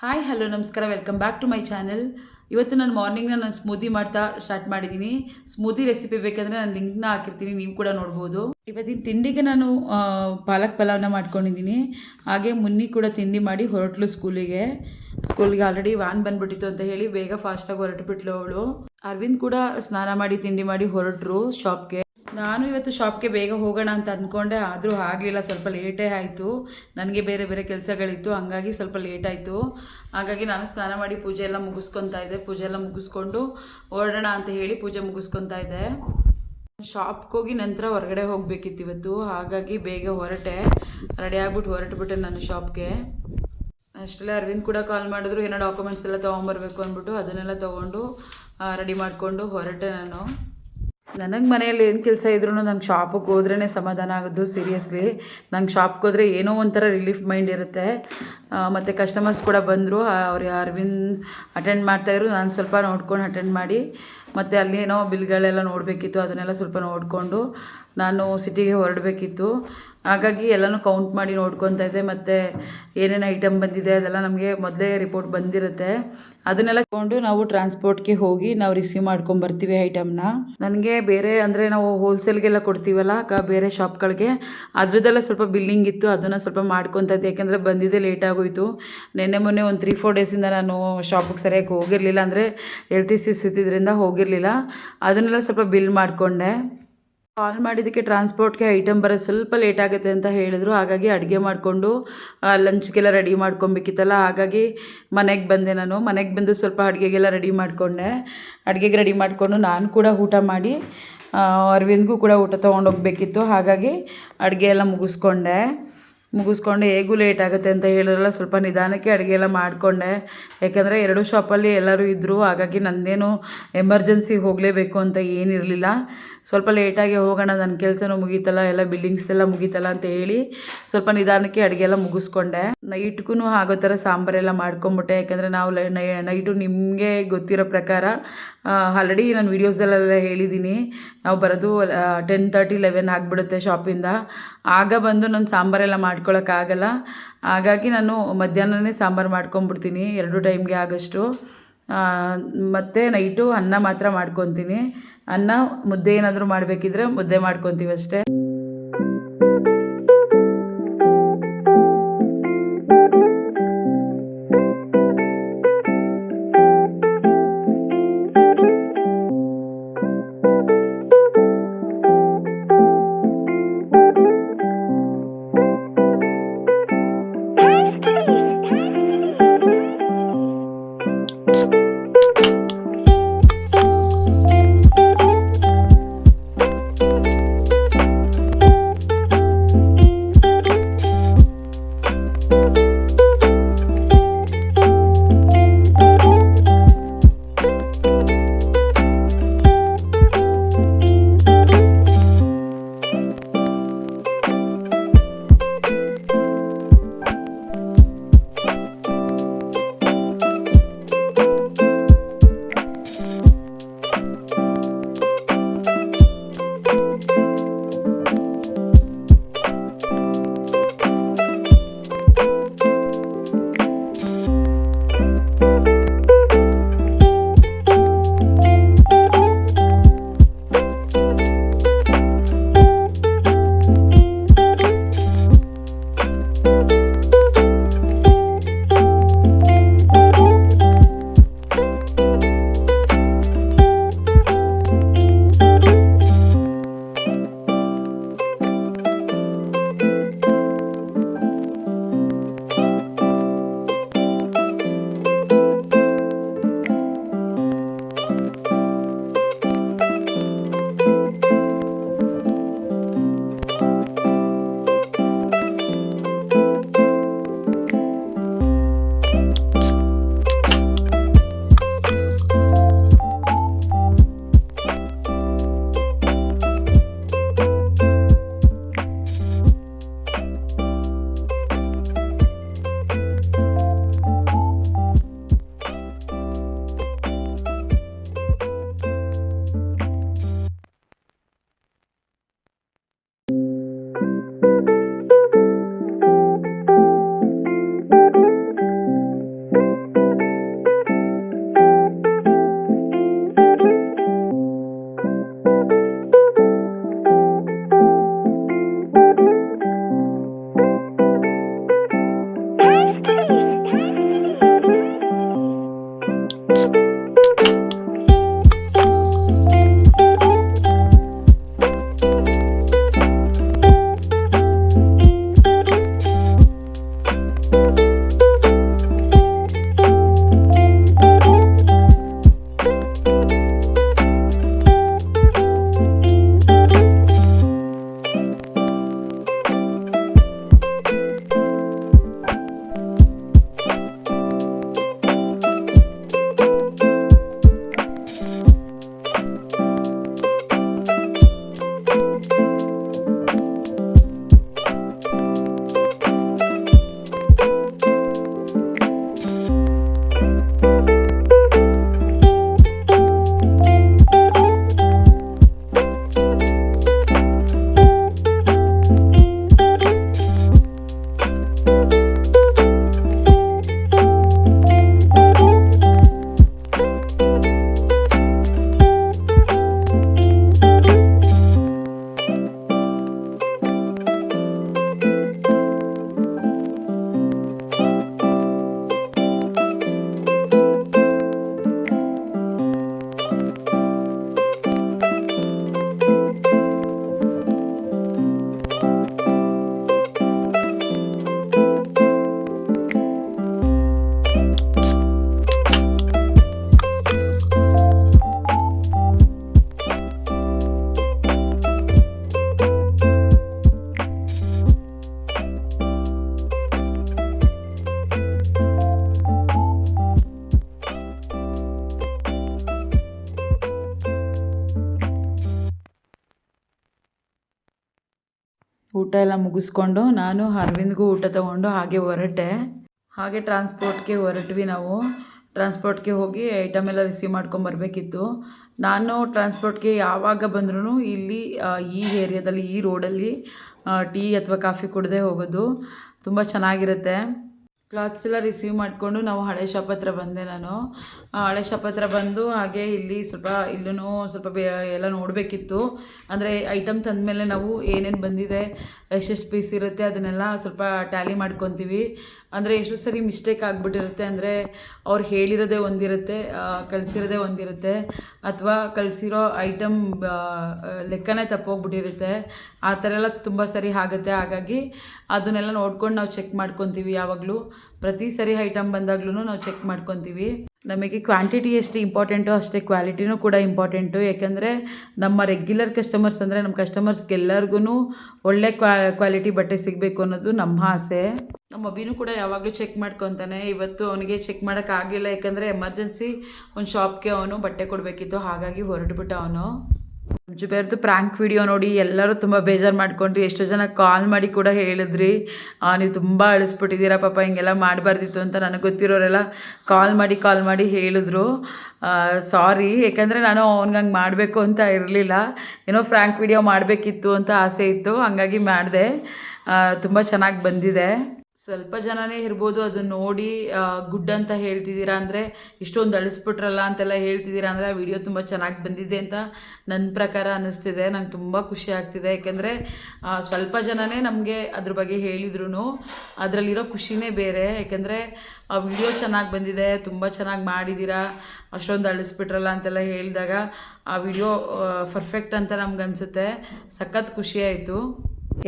Hi hello ನಮಸ್ಕಾರ. Welcome back to my channel ಇವತ್ತು ನಾನು ಮಾರ್ನಿಂಗ್ನ ನಾನು ಸ್ಮೂದಿ ಮಾಡ್ತಾ ಸ್ಟಾರ್ಟ್ ಮಾಡಿದ್ದೀನಿ ಸ್ಮೂದಿ ರೆಸಿಪಿ ಬೇಕಂದರೆ ನಾನು ಲಿಂಕ್ನ ಹಾಕಿರ್ತೀನಿ, ನೀವು ಕೂಡ ನೋಡ್ಬೋದು. ಇವತ್ತಿನ ತಿಂಡಿಗೆ ನಾನು ಪಾಲಕ್ ಪಲಾವ್ನ ಮಾಡ್ಕೊಂಡಿದ್ದೀನಿ ಹಾಗೆ ಮುನ್ನಿ ಕೂಡ ತಿಂಡಿ ಮಾಡಿ ಹೊರಟ್ಲು ಸ್ಕೂಲಿಗೆ ಸ್ಕೂಲ್ಗೆ ಆಲ್ರೆಡಿ ವ್ಯಾನ್ ಬಂದ್ಬಿಟ್ಟಿತ್ತು ಅಂತ ಹೇಳಿ ಬೇಗ ಫಾಸ್ಟಾಗಿ ಹೊರಟುಬಿಟ್ಲು ಅವಳು. ಅರವಿಂದ್ ಕೂಡ ಸ್ನಾನ ಮಾಡಿ ತಿಂಡಿ ಮಾಡಿ ಹೊರಟರು ಶಾಪ್ಗೆ ನಾನು ಇವತ್ತು ಶಾಪ್ಗೆ ಬೇಗ ಹೋಗೋಣ ಅಂತ ಅಂದ್ಕೊಂಡೆ, ಆದರೂ ಆಗಲಿಲ್ಲ, ಸ್ವಲ್ಪ ಲೇಟೇ ಆಯಿತು. ನನಗೆ ಬೇರೆ ಬೇರೆ ಕೆಲಸಗಳಿತ್ತು, ಹಂಗಾಗಿ ಸ್ವಲ್ಪ ಲೇಟ್ ಆಯಿತು. ಹಾಗಾಗಿ ನಾನು ಸ್ನಾನ ಮಾಡಿ ಪೂಜೆ ಎಲ್ಲ ಮುಗಿಸ್ಕೊತಾ ಇದ್ದೆ. ಪೂಜೆ ಎಲ್ಲ ಮುಗಿಸ್ಕೊಂಡು ಹೊರಡೋಣ ಅಂತ ಹೇಳಿ ಪೂಜೆ ಮುಗಿಸ್ಕೊತಾ ಇದ್ದೆ. ಶಾಪ್ಗೆ ಹೋಗಿ ನಂತರ ಹೊರಗಡೆ ಹೋಗಬೇಕಿತ್ತು ಇವತ್ತು. ಹಾಗಾಗಿ ಬೇಗ ಹೊರಟೆ. ರೆಡಿ ಆಗ್ಬಿಟ್ಟು ಹೊರಟುಬಿಟ್ಟೆ ನಾನು ಶಾಪ್ಗೆ. ಅಷ್ಟೆಲ್ಲ ಅರವಿಂದ್ ಕೂಡ ಕಾಲ್ ಮಾಡಿದ್ರು, ಏನೋ ಡಾಕ್ಯುಮೆಂಟ್ಸ್ ಎಲ್ಲ ತೊಗೊಂಬರ್ಬೇಕು ಅಂದ್ಬಿಟ್ಟು, ಅದನ್ನೆಲ್ಲ ತೊಗೊಂಡು ರೆಡಿ ಮಾಡಿಕೊಂಡು ಹೊರಟೆ ನಾನು. ನನಗೆ ಮನೆಯಲ್ಲಿ ಏನು ಕೆಲಸ ಇದ್ರೂ ನಂಗೆ ಶಾಪಿಗೆ ಹೋದ್ರೇ ಸಮಾಧಾನ ಆಗೋದು ಸೀರಿಯಸ್ಲಿ ನಂಗೆ ಶಾಪ್ಗೆ ಹೋದರೆ ಏನೋ ಒಂಥರ ರಿಲೀಫ್ ಮೈಂಡ್ ಇರುತ್ತೆ. ಮತ್ತು ಕಸ್ಟಮರ್ಸ್ ಕೂಡ ಬಂದರು ಅವ್ರು ಅರವಿಂದ್ ಅಟೆಂಡ್ ಮಾಡ್ತಾಯಿದ್ರು ನಾನು ಸ್ವಲ್ಪ ನೋಡ್ಕೊಂಡು ಅಟೆಂಡ್ ಮಾಡಿ, ಮತ್ತು ಅಲ್ಲಿ ಏನೋ ಬಿಲ್ಗಳೆಲ್ಲ ನೋಡಬೇಕಿತ್ತು, ಅದನ್ನೆಲ್ಲ ಸ್ವಲ್ಪ ನೋಡಿಕೊಂಡು ನಾನು ಸಿಟಿಗೆ ಹೊರಡಬೇಕಿತ್ತು. ಹಾಗಾಗಿ ಎಲ್ಲನೂ ಕೌಂಟ್ ಮಾಡಿ ನೋಡ್ಕೊತಾ ಇದ್ದೆ ಮತ್ತು ಏನೇನು ಐಟಮ್ ಬಂದಿದೆ ಅದೆಲ್ಲ ನಮಗೆ ಮೊದಲೇ ರಿಪೋರ್ಟ್ ಬಂದಿರುತ್ತೆ. ಅದನ್ನೆಲ್ಲ ತಗೊಂಡು ನಾವು ಟ್ರಾನ್ಸ್ಪೋರ್ಟ್ಗೆ ಹೋಗಿ ನಾವು ರಿಸೀವ್ ಮಾಡ್ಕೊಂಬರ್ತೀವಿ ಐಟಮ್ನ ನನಗೆ ಬೇರೆ ಅಂದರೆ ನಾವು ಹೋಲ್ಸೇಲ್ಗೆಲ್ಲ ಕೊಡ್ತೀವಲ್ಲ ಕ ಬೇರೆ ಶಾಪ್ಗಳಿಗೆ ಅದರದ್ದೆಲ್ಲ ಸ್ವಲ್ಪ ಬಿಲ್ಲಿಂಗ್ ಇತ್ತು, ಅದನ್ನು ಸ್ವಲ್ಪ ಮಾಡ್ಕೊತಾಯಿದ್ದೆ ಯಾಕೆಂದರೆ ಬಂದಿದ್ದೆ ಲೇಟ್ ಆಗೋಯಿತು. ನಿನ್ನೆ ಮೊನ್ನೆ ಒಂದು ತ್ರೀ ಫೋರ್ ಡೇಸಿಂದ ನಾನು ಶಾಪಿಗೆ ಸರಿಯಾಗಿ ಹೋಗಿರಲಿಲ್ಲ ಅಂದರೆ ಹೆಲ್ತ್ ಇಶ್ಯೂಸ್ ಇದ್ದಿದ್ದರಿಂದ ಹೋಗಿರಲಿಲ್ಲ. ಅದನ್ನೆಲ್ಲ ಸ್ವಲ್ಪ ಬಿಲ್ ಮಾಡಿಕೊಂಡೆ. ಕಾಲ್ ಮಾಡಿದ್ದಕ್ಕೆ ಟ್ರಾನ್ಸ್ಪೋರ್ಟ್ಗೆ ಐಟಮ್ ಬರೋ ಸ್ವಲ್ಪ ಲೇಟ್ ಆಗುತ್ತೆ ಅಂತ ಹೇಳಿದ್ರು. ಹಾಗಾಗಿ ಅಡುಗೆ ಮಾಡಿಕೊಂಡು ಲಂಚ್ಗೆಲ್ಲ ರೆಡಿ ಮಾಡ್ಕೊಬೇಕಿತ್ತಲ್ಲ. ಹಾಗಾಗಿ ಮನೆಗೆ ಬಂದೆ ನಾನು. ಮನೆಗೆ ಬಂದು ಸ್ವಲ್ಪ ಅಡುಗೆಗೆಲ್ಲ ರೆಡಿ ಮಾಡಿಕೊಂಡೆ. ಅಡುಗೆಗೆ ರೆಡಿ ಮಾಡಿಕೊಂಡು ನಾನು ಕೂಡ ಊಟ ಮಾಡಿ ಅರವಿಂದ್ಗೂ ಕೂಡ ಊಟ ತೊಗೊಂಡೋಗ್ಬೇಕಿತ್ತು ಹಾಗಾಗಿ ಅಡುಗೆ ಎಲ್ಲ ಮುಗಿಸ್ಕೊಂಡೆ. ಮುಗಿಸ್ಕೊಂಡು ಹೇಗೂ ಲೇಟ್ ಆಗುತ್ತೆ ಅಂತ ಹೇಳಿದ್ರಲ್ಲ, ಸ್ವಲ್ಪ ನಿಧಾನಕ್ಕೆ ಅಡುಗೆ ಎಲ್ಲ ಮಾಡಿಕೊಂಡೆ. ಯಾಕೆಂದರೆ ಎರಡು ಶಾಪಲ್ಲಿ ಎಲ್ಲರೂ ಇದ್ದರು ಹಾಗಾಗಿ ನಂದೇನು ಎಮರ್ಜೆನ್ಸಿ ಹೋಗಲೇಬೇಕು ಅಂತ ಏನಿರಲಿಲ್ಲ. ಸ್ವಲ್ಪ ಲೇಟಾಗಿ ಹೋಗೋಣ ನನ್ನ ಕೆಲಸನೂ ಮುಗೀತಲ್ಲ, ಎಲ್ಲ ಬಿಲ್ಡಿಂಗ್ಸ್ ಎಲ್ಲ ಮುಗೀತಲ್ಲ ಅಂತ ಹೇಳಿ ಸ್ವಲ್ಪ ನಿಧಾನಕ್ಕೆ ಅಡುಗೆ ಎಲ್ಲ ಮುಗಿಸ್ಕೊಂಡೆ. ನೈಟ್ಗೂ ಆಗೋ ಥರ ಸಾಂಬಾರೆಲ್ಲ ಮಾಡ್ಕೊಂಬಿಟ್ಟೆ, ಯಾಕೆಂದರೆ ನಾವು ನೈಟು ನಿಮಗೆ ಗೊತ್ತಿರೋ ಪ್ರಕಾರ ಆಲ್ರೆಡಿ ನಾನು ವೀಡಿಯೋಸಲ್ಲೆಲ್ಲ ಹೇಳಿದ್ದೀನಿ ನಾವು ಬರೋದು ಟೆನ್ ತರ್ಟಿ ಲೆವೆನ್ ಆಗಿಬಿಡುತ್ತೆ ಶಾಪಿಂದ ಆಗ ಬಂದು ನಾನು ಸಾಂಬಾರೆಲ್ಲ ಮಾಡ್ಕೊಳಕ್ಕಾಗಲ್ಲ. ಹಾಗಾಗಿ ನಾನು ಮಧ್ಯಾಹ್ನನೇ ಸಾಂಬಾರು ಮಾಡ್ಕೊಂಬಿಡ್ತೀನಿ, ಎರಡು ಟೈಮ್ಗೆ ಆಗೋಷ್ಟು. ಮತ್ತು ನೈಟು ಅನ್ನ ಮಾತ್ರ ಮಾಡ್ಕೊತೀನಿ. ಅನ್ನ ಮುದ್ದೆ ಏನಾದರೂ ಮಾಡಬೇಕಿದ್ರೆ ಮುದ್ದೆ ಮಾಡ್ಕೊತೀವಿ ಅಷ್ಟೇ ಊಟ ಎಲ್ಲ ಮುಗಿಸ್ಕೊಂಡು ನಾನು ಅರವಿಂದ್ಗೂ ಊಟ ತೊಗೊಂಡು ಹಾಗೆ ಹೊರಟೆ. ಹಾಗೆ ಟ್ರಾನ್ಸ್ಪೋರ್ಟ್ಗೆ ಹೊರಟ್ವಿ ನಾವು. ಟ್ರಾನ್ಸ್ಪೋರ್ಟ್ಗೆ ಹೋಗಿ ಐಟಮ್ ಎಲ್ಲ ರಿಸೀವ್ ಮಾಡ್ಕೊಂಬರ್ಬೇಕಿತ್ತು ನಾನು ಟ್ರಾನ್ಸ್ಪೋರ್ಟ್ಗೆ ಯಾವಾಗ ಬಂದ್ರೂ ಇಲ್ಲಿ ಈ ಏರಿಯಾದಲ್ಲಿ ಈ ರೋಡಲ್ಲಿ ಟೀ ಅಥವಾ ಕಾಫಿ ಕುಡದೆ ಹೋಗೋದು. ತುಂಬ ಚೆನ್ನಾಗಿರುತ್ತೆ. ಕ್ಲಾತ್ಸ್ ಎಲ್ಲ ರಿಸೀವ್ ಮಾಡಿಕೊಂಡು ನಾವು ಹಳೆ ಶಾಪ್ ಹತ್ರ ಬಂದೆ ನಾನು. ಹಳೆ ಶಾಪ್ ಹತ್ರ ಬಂದು ಹಾಗೆ ಇಲ್ಲಿ ಸ್ವಲ್ಪ ಇಲ್ಲೂ ಸ್ವಲ್ಪ ಎಲ್ಲ ನೋಡಬೇಕಿತ್ತು. ಅಂದರೆ ಐಟಮ್ ತಂದಮೇಲೆ ನಾವು ಏನೇನು ಬಂದಿದೆ, ಎಷ್ಟೆಷ್ಟು ಪೀಸ್ ಇರುತ್ತೆ ಅದನ್ನೆಲ್ಲ ಸ್ವಲ್ಪ ಟ್ಯಾಲಿ ಮಾಡ್ಕೊತೀವಿ. ಅಂದರೆ ಎಷ್ಟು ಸರಿ ಮಿಸ್ಟೇಕ್ ಆಗಿಬಿಟ್ಟಿರುತ್ತೆ. ಅಂದರೆ ಅವ್ರು ಹೇಳಿರೋದೇ ಒಂದಿರುತ್ತೆ ಕಳಿಸಿರೋದೇ ಒಂದಿರುತ್ತೆ. ಅಥವಾ ಕಳಿಸಿರೋ ಐಟಮ್ ಲೆಕ್ಕನೇ ತಪ್ಪೋಗ್ಬಿಟ್ಟಿರುತ್ತೆ. ಆ ಥರ ಎಲ್ಲ ತುಂಬ ಸರಿ ಆಗುತ್ತೆ. ಹಾಗಾಗಿ ಅದನ್ನೆಲ್ಲ ನೋಡ್ಕೊಂಡು ನಾವು ಚೆಕ್ ಮಾಡ್ಕೊತೀವಿ ಯಾವಾಗಲೂ. ಪ್ರತಿ ಸರಿ ಐಟಮ್ ಬಂದಾಗ್ಲೂ ನಾವು ಚೆಕ್ ಮಾಡ್ಕೊತೀವಿ. ನಮಗೆ ಕ್ವಾಂಟಿಟಿ ಎಷ್ಟು ಇಂಪಾರ್ಟೆಂಟು ಅಷ್ಟೇ ಕ್ವಾಲಿಟಿನೂ ಕೂಡ ಇಂಪಾರ್ಟೆಂಟು ಯಾಕೆಂದರೆ ನಮ್ಮ ರೆಗ್ಯುಲರ್ ಕಸ್ಟಮರ್ಸ್ ಅಂದರೆ ನಮ್ಮ ಕಸ್ಟಮರ್ಸ್ಗೆಲ್ಲರಿಗೂ ಒಳ್ಳೆ ಕ್ವಾ ಕ್ವಾಲಿಟಿ ಬಟ್ಟೆ ಸಿಗಬೇಕು ಅನ್ನೋದು ನಮ್ಮ ಆಸೆ. ನಮ್ಮ ಅಭಿನೂ ಕೂಡ ಯಾವಾಗಲೂ ಚೆಕ್ ಮಾಡ್ಕೊತಾನೆ. ಇವತ್ತು ಅವನಿಗೆ ಚೆಕ್ ಮಾಡೋಕ್ಕಾಗಿಲ್ಲ ಯಾಕಂದರೆ ಎಮರ್ಜೆನ್ಸಿ ಒಂದು ಶಾಪ್ಗೆ ಅವನು ಬಟ್ಟೆ ಕೊಡಬೇಕಿತ್ತು. ಹಾಗಾಗಿ ಹೊರಟುಬಿಟ್ಟ ಅವನು. ಜುಬೇರ್ದು ಪ್ರಾಂಕ್ ವಿಡಿಯೋ ನೋಡಿ ಎಲ್ಲರೂ ತುಂಬ ಬೇಜಾರು ಮಾಡ್ಕೊಂಡ್ರಿ. ಎಷ್ಟೋ ಜನ ಕಾಲ್ ಮಾಡಿ ಕೂಡ ಹೇಳಿದ್ರಿ. ನೀವು ತುಂಬ ಅಳಿಸ್ಬಿಟ್ಟಿದ್ದೀರಾ ಪಾಪ, ಹಿಂಗೆಲ್ಲ ಮಾಡಬಾರ್ದಿತ್ತು ಅಂತ ನನಗೆ ಗೊತ್ತಿರೋರೆಲ್ಲ ಕಾಲ್ ಮಾಡಿ ಕಾಲ್ ಮಾಡಿ ಹೇಳಿದ್ರು. ಸಾರಿ ಯಾಕಂದರೆ ನಾನು ಅವ್ನಿಗೆ ಹಂಗೆ ಮಾಡಬೇಕು ಅಂತ ಇರಲಿಲ್ಲ. ಏನೋ ಫ್ರ್ಯಾಂಕ್ ವಿಡಿಯೋ ಮಾಡಬೇಕಿತ್ತು ಅಂತ ಆಸೆ ಇತ್ತು. ಹಂಗಾಗಿ ಮಾಡಿದೆ. ತುಂಬ ಚೆನ್ನಾಗಿ ಬಂದಿದೆ. ಸ್ವಲ್ಪ ಜನನೇ ಇರ್ಬೋದು ಅದನ್ನ ನೋಡಿ ಗುಡ್ ಅಂತ ಹೇಳ್ತಿದ್ದೀರಾ ಅಂದರೆ ಇಷ್ಟೊಂದು ಅಳಿಸ್ಬಿಟ್ರಲ್ಲ ಅಂತೆಲ್ಲ ಹೇಳ್ತಿದ್ದೀರಾ ಅಂದರೆ ಆ ವಿಡಿಯೋ ತುಂಬ ಚೆನ್ನಾಗಿ ಬಂದಿದೆ ಅಂತ ನನ್ನ ಪ್ರಕಾರ ಅನ್ನಿಸ್ತಿದೆ. ನಂಗೆ ತುಂಬ ಖುಷಿ ಆಗ್ತಿದೆ. ಯಾಕೆಂದರೆ ಸ್ವಲ್ಪ ಜನನೇ ನಮಗೆ ಅದ್ರ ಬಗ್ಗೆ ಹೇಳಿದ್ರು ಅದರಲ್ಲಿರೋ ಖುಷಿನೇ ಬೇರೆ. ಯಾಕೆಂದರೆ, ಆ ವಿಡಿಯೋ ಚೆನ್ನಾಗಿ ಬಂದಿದೆ, ತುಂಬ ಚೆನ್ನಾಗಿ ಮಾಡಿದ್ದೀರಾ, ಅಷ್ಟೊಂದು ಅಳಿಸ್ಬಿಟ್ರಲ್ಲ ಅಂತೆಲ್ಲ ಹೇಳಿದಾಗ ಆ ವಿಡಿಯೋ ಪರ್ಫೆಕ್ಟ್ ಅಂತ ನಮ್ಗೆ ಅನಿಸುತ್ತೆ ಸಖತ್ ಖುಷಿ ಆಯಿತು.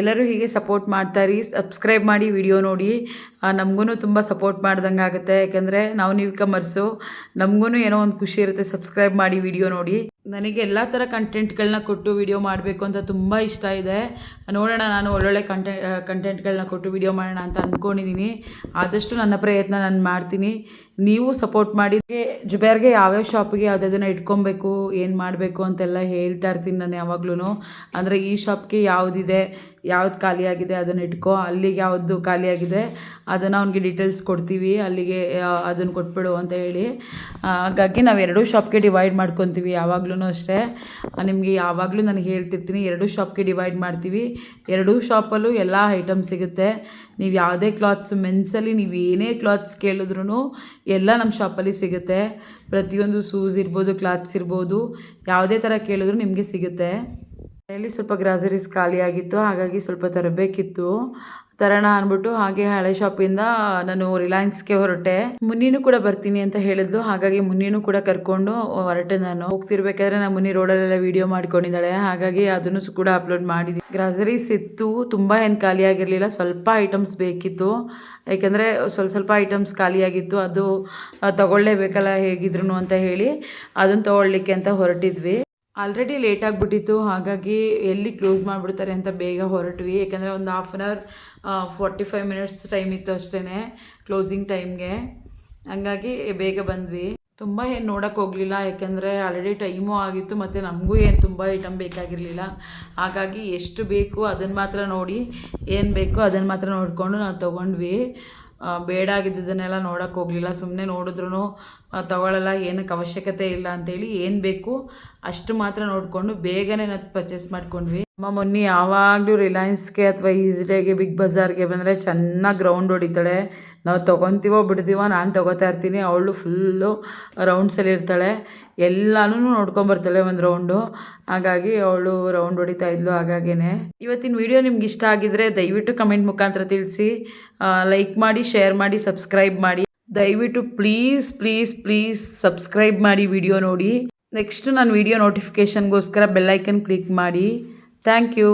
ಎಲ್ಲರೂ ಹೀಗೆ ಸಪೋರ್ಟ್ ಮಾಡ್ತಾರಿ ಸಬ್ಸ್ಕ್ರೈಬ್ ಮಾಡಿ ವಿಡಿಯೋ ನೋಡಿ. ನಮಗೂ ತುಂಬ ಸಪೋರ್ಟ್ ಮಾಡ್ದಂಗೆ ಆಗುತ್ತೆ. ಯಾಕೆಂದರೆ ನಾವು ನೀವು ಕಮರ್ಸು ನಮಗೂ ಏನೋ ಒಂದು ಖುಷಿ ಇರುತ್ತೆ ಸಬ್ಸ್ಕ್ರೈಬ್ ಮಾಡಿ ವಿಡಿಯೋ ನೋಡಿ. ನನಗೆ ಎಲ್ಲ ಥರ ಕಂಟೆಂಟ್ಗಳನ್ನ ಕೊಟ್ಟು ವಿಡಿಯೋ ಮಾಡಬೇಕು ಅಂತ ತುಂಬ ಇಷ್ಟ ಇದೆ. ನೋಡೋಣ, ನಾನು ಒಳ್ಳೊಳ್ಳೆ ಕಂಟೆ ಕಂಟೆಂಟ್ಗಳನ್ನ ಕೊಟ್ಟು ವಿಡಿಯೋ ಮಾಡೋಣ ಅಂತ ಅಂದ್ಕೊಂಡಿದ್ದೀನಿ ಆದಷ್ಟು ನನ್ನ ಪ್ರಯತ್ನ ನಾನು ಮಾಡ್ತೀನಿ. ನೀವು ಸಪೋರ್ಟ್ ಮಾಡಿ ಜುಬೇರ್ಗೆ ಯಾವ್ಯಾವ ಶಾಪಿಗೆ ಯಾವುದನ್ನು ಇಟ್ಕೊಬೇಕು, ಏನು ಮಾಡಬೇಕು ಅಂತೆಲ್ಲ ಹೇಳ್ತಾ ಇರ್ತೀನಿ ನಾನು ಯಾವಾಗ್ಲೂ ಅಂದರೆ ಈ ಶಾಪ್ಗೆ ಯಾವುದಿದೆ, ಯಾವ್ದು ಖಾಲಿಯಾಗಿದೆ ಅದನ್ನು ಇಟ್ಕೋ, ಅಲ್ಲಿಗೆ ಯಾವುದು ಖಾಲಿಯಾಗಿದೆ ಅದನ್ನು ಅವ್ನಿಗೆ ಡೀಟೇಲ್ಸ್ ಕೊಡ್ತೀವಿ, ಅಲ್ಲಿಗೆ ಅದನ್ನು ಕೊಟ್ಬಿಡು ಅಂತ ಹೇಳಿ. ಹಾಗಾಗಿ ನಾವು ಎರಡೂ ಶಾಪ್ಗೆ ಡಿವೈಡ್ ಮಾಡ್ಕೊತೀವಿ ಯಾವಾಗ್ಲೂ ಅಷ್ಟೇ. ನಿಮಗೆ ಯಾವಾಗಲೂ ನಾನು ಹೇಳ್ತಿರ್ತೀನಿ ಎರಡೂ ಶಾಪ್ಗೆ ಡಿವೈಡ್ ಮಾಡ್ತೀವಿ. ಎರಡೂ ಶಾಪಲ್ಲೂ ಎಲ್ಲ ಐಟಮ್ ಸಿಗುತ್ತೆ. ನೀವು ಯಾವುದೇ ಕ್ಲಾತ್ಸ್ ಮೆನ್ಸಲ್ಲಿ ನೀವು ಏನೇ ಕ್ಲಾತ್ಸ್ ಕೇಳಿದ್ರು ಎಲ್ಲ ನಮ್ಮ ಶಾಪಲ್ಲಿ ಸಿಗುತ್ತೆ. ಪ್ರತಿಯೊಂದು ಶೂಸ್ ಇರ್ಬೋದು ಕ್ಲಾತ್ಸ್ ಇರ್ಬೋದು, ಯಾವುದೇ ಥರ ಕೇಳಿದ್ರು ನಿಮಗೆ ಸಿಗುತ್ತೆ. ಮನೆಯಲ್ಲಿ ಸ್ವಲ್ಪ ಗ್ರಾಸರೀಸ್ ಖಾಲಿಯಾಗಿತ್ತು, ಹಾಗಾಗಿ ಸ್ವಲ್ಪ ತರಬೇಕಿತ್ತು. ತರೋಣ ಅಂದ್ಬಿಟ್ಟು ಹಾಗೆ ಹಳೆ ಶಾಪಿಂದ ನಾನು ರಿಲಯನ್ಸ್ಗೆ ಹೊರಟೆ. ಮುನ್ನಿನೂ ಕೂಡ ಬರ್ತೀನಿ ಅಂತ ಹೇಳಿದ್ಲು. ಹಾಗಾಗಿ ಮುನ್ನಿನೂ ಕೂಡ ಕರ್ಕೊಂಡು ಹೊರಟೆ ನಾನು. ಹೋಗ್ತಿರ್ಬೇಕಾದ್ರೆ ನಾನು ಮುನ್ನಿ ರೋಡಲ್ಲೆಲ್ಲ ವಿಡಿಯೋ ಮಾಡ್ಕೊಂಡಿದ್ದಾಳೆ. ಹಾಗಾಗಿ ಅದನ್ನು ಕೂಡ ಅಪ್ಲೋಡ್ ಮಾಡಿದ್ವಿ ಗ್ರಾಸರೀಸ್ ಇತ್ತು. ತುಂಬ ಏನು ಖಾಲಿ ಆಗಿರಲಿಲ್ಲ. ಸ್ವಲ್ಪ ಐಟಮ್ಸ್ ಬೇಕಿತ್ತು. ಯಾಕೆಂದರೆ ಸ್ವಲ್ಪ ಸ್ವಲ್ಪ ಐಟಮ್ಸ್ ಖಾಲಿಯಾಗಿತ್ತು ಅದು ತಗೊಳ್ಳೇಬೇಕಲ್ಲ ಹೇಗಿದ್ರು ಅಂತ ಹೇಳಿ ಅದನ್ನು ತಗೊಳ್ಳಿಕ್ಕೆ ಅಂತ ಹೊರಟಿದ್ವಿ. ಆಲ್ರೆಡಿ ಲೇಟ್ ಆಗಿಬಿಟ್ಟಿತ್ತು, ಹಾಗಾಗಿ ಎಲ್ಲಿ ಕ್ಲೋಸ್ ಮಾಡಿಬಿಡ್ತಾರೆ ಅಂತ ಬೇಗ ಹೊರಟ್ವಿ. ಯಾಕಂದರೆ ಒಂದು half an hour forty five minutes time ಇತ್ತು ಅಷ್ಟೇ ಕ್ಲೋಸಿಂಗ್ ಟೈಮ್ಗೆ ಹಂಗಾಗಿ ಬೇಗ ಬಂದ್ವಿ. ತುಂಬ ಏನು ನೋಡೋಕೆ ಹೋಗಲಿಲ್ಲ, ಯಾಕೆಂದರೆ ಆಲ್ರೆಡಿ ಟೈಮು ಆಗಿತ್ತು, ಮತ್ತು ನಮಗೂ ಏನು ತುಂಬ ಐಟಮ್ ಬೇಕಾಗಿರಲಿಲ್ಲ. ಹಾಗಾಗಿ ಎಷ್ಟು ಬೇಕು ಅದನ್ನು ಮಾತ್ರ ನೋಡಿ, ಏನು ಬೇಕೋ ಅದನ್ನು ಮಾತ್ರ ನೋಡಿಕೊಂಡು ನಾವು ತೊಗೊಂಡ್ವಿ. ಆ, ಬೇಡ ಆಗಿದ್ದನ್ನೆಲ್ಲ ನೋಡೋಕೆ ಹೋಗಲಿಲ್ಲ. ಸುಮ್ಮನೆ ನೋಡಿದ್ರು ತಗೊಳ್ಳಲ್ಲ ಏನಕ್ಕೆ ಅವಶ್ಯಕತೆ ಇಲ್ಲ ಅಂತೇಳಿ ಏನು ಬೇಕು ಅಷ್ಟು ಮಾತ್ರ ನೋಡಿಕೊಂಡು ಬೇಗನೆ ನಾವು ಪರ್ಚೇಸ್ ಮಾಡ್ಕೊಂಡ್ವಿ. ಅಮ್ಮ ಮೊನ್ನೆ ಯಾವಾಗಲೂ ರಿಲಯನ್ಸ್ಗೆ ಅಥವಾ ಈಸಿಡೇಗೆ ಬಿಗ್ ಬಜಾರ್ಗೆ ಬಂದರೆ ಚೆನ್ನಾಗಿ ಗ್ರೌಂಡ್ ಹೊಡಿತಾಳೆ. ನಾವು ತೊಗೊತೀವೋ ಬಿಡ್ತೀವೋ ನಾನು ತೊಗೋತಾ ಇರ್ತೀನಿ. ಅವಳು ಫುಲ್ಲು ರೌಂಡ್ಸಲ್ಲಿ ಇರ್ತಾಳೆ. ಎಲ್ಲನೂ ನೋಡ್ಕೊಂಬರ್ತಾಳೆ ಒಂದು ರೌಂಡು ಹಾಗಾಗಿ ಅವಳು ರೌಂಡ್ ಹೊಡಿತಾ ಇದ್ಲು ಹಾಗಾಗಿನೇ. ಇವತ್ತಿನ ವಿಡಿಯೋ ನಿಮ್ಗೆ ಇಷ್ಟ ಆಗಿದ್ರೆ ದಯವಿಟ್ಟು ಕಮೆಂಟ್ ಮುಖಾಂತರ ತಿಳಿಸಿ. ಲೈಕ್ ಮಾಡಿ ಶೇರ್ ಮಾಡಿ ಸಬ್ಸ್ಕ್ರೈಬ್ ಮಾಡಿ. ದಯವಿಟ್ಟು ಪ್ಲೀಸ್ ಪ್ಲೀಸ್ ಪ್ಲೀಸ್ ಸಬ್ಸ್ಕ್ರೈಬ್ ಮಾಡಿ ವಿಡಿಯೋ ನೋಡಿ. ನೆಕ್ಸ್ಟ್ ನಾನು ವಿಡಿಯೋ ನೋಟಿಫಿಕೇಷನ್ಗೋಸ್ಕರ ಬೆಲ್ಲೈಕನ್ ಕ್ಲಿಕ್ ಮಾಡಿ. Thank you